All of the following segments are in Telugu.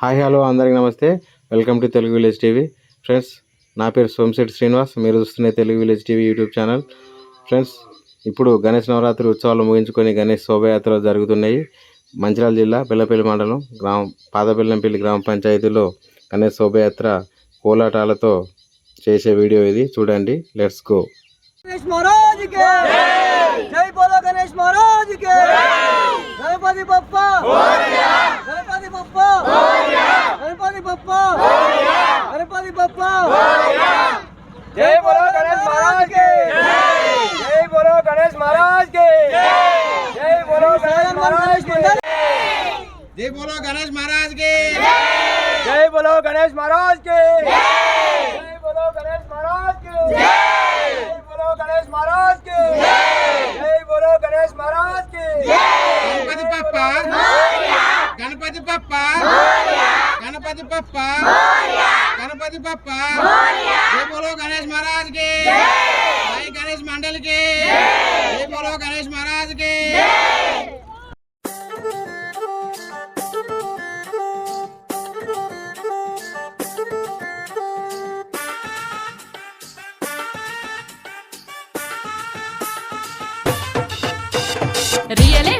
హాయ్ హలో అందరికి నమస్తే. Welcome to Telugu village TV. Friends నా పేరు సోమశెట్టి శ్రీనివాస్. మీరు చూస్తున్న Telugu village TV YouTube channel. Friends ఇప్పుడు గణేష్ నవరాత్రి ఉత్సవాలు ముగించుకొని గణేష్ శోభయాత్రలు జరుగుతున్నాయి. మంచిర్యాల జిల్లా పిల్లపల్లి మండలం గ్రామ పాదపిల్లంపల్లి గ్రామ పంచాయతీలో గణేష్ శోభయాత్ర కోలాటాలతో చేసే వీడియో ఇది. చూడండి లెట్స్ గో. గణేష్ గణపతి బప్పా! గణపతి బప్ప! గణపతి బప్ప! జై బోలో గణేష్ మహారాజ్కి! జై! బోలో గణేష్ మహారాజ్కి! జై! బోలో గణేష్ మహారాజ్కి! జై! బోలో గణేష్ మహారాజ్ జై! బోలో గణేష్ మహారాజ్కి! గణపతి పప్ప జై బోలో గణేష్ మహారాజ్కి జై గణేష్ మండల్కి జై బోలో గణేష్ మహారాజ్కి రియల్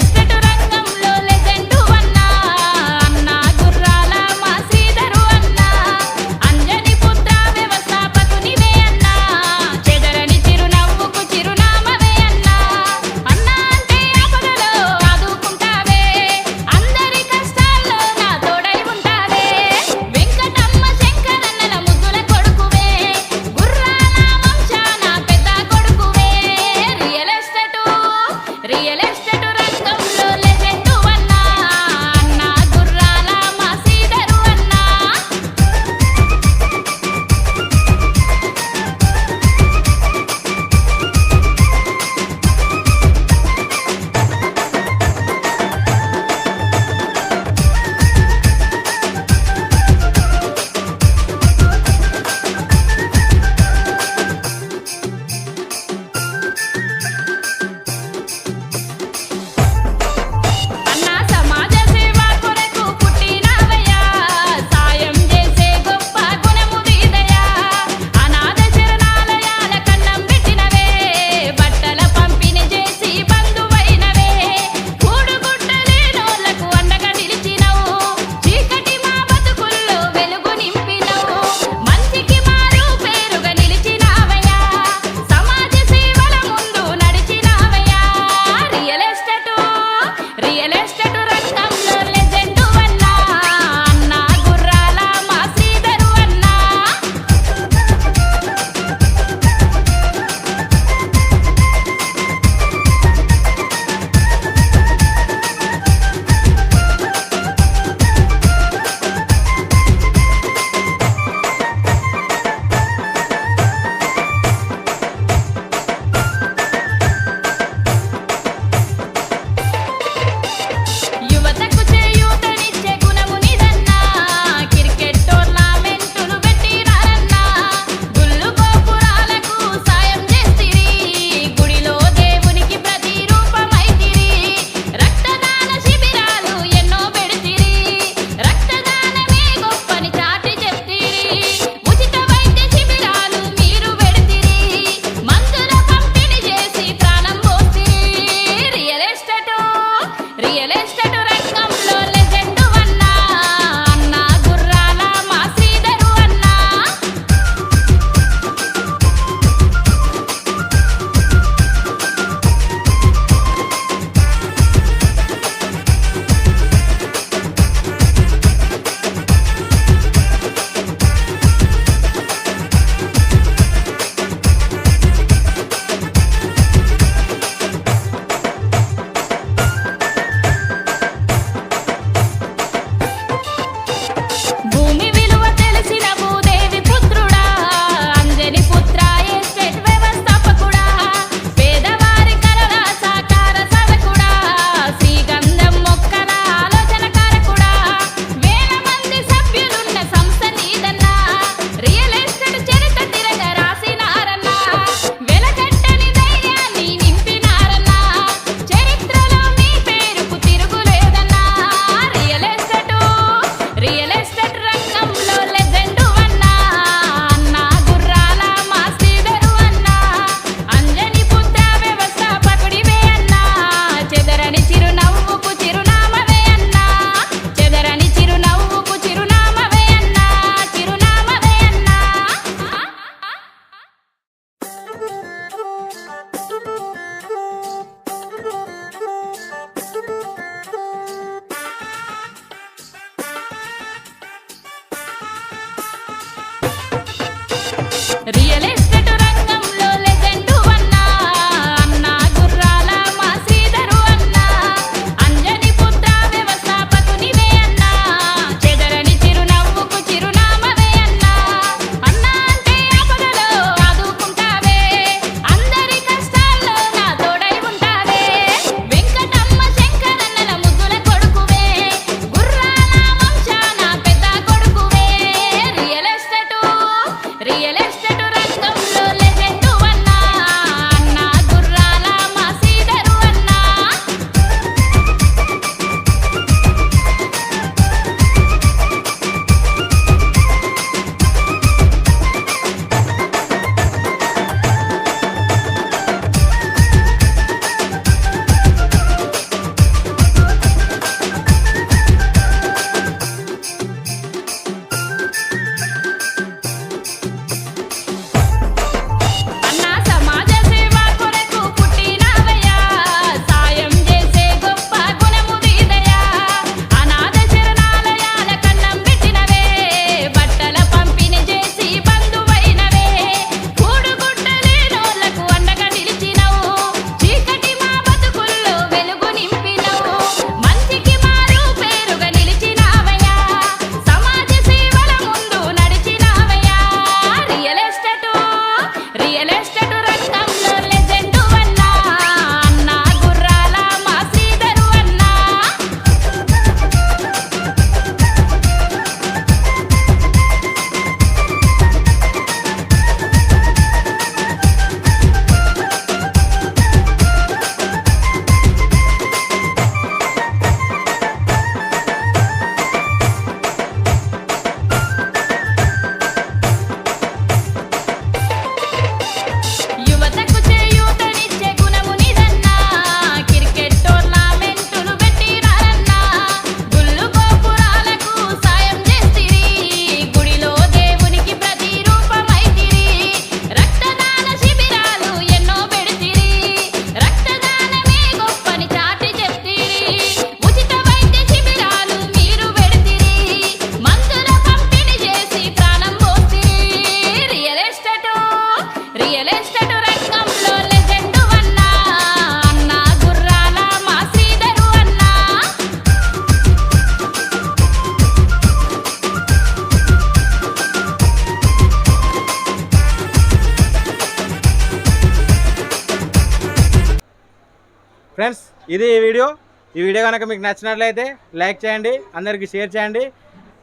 ఫ్రెండ్స్ ఇది ఈ వీడియో. ఈ వీడియో కనుక మీకు నచ్చినట్లయితే లైక్ చేయండి అందరికీ షేర్ చేయండి.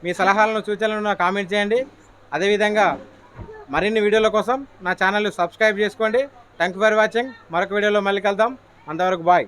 మీ సలహాలను సూచనలను కామెంట్ చేయండి. అదేవిధంగా మరిన్ని వీడియోల కోసం నా ఛానల్ సబ్స్క్రైబ్ చేసుకోండి. Thank for watching. మరొక వీడియోలో మళ్ళీ కలుద్దాం. అంతవరకు బాయ్.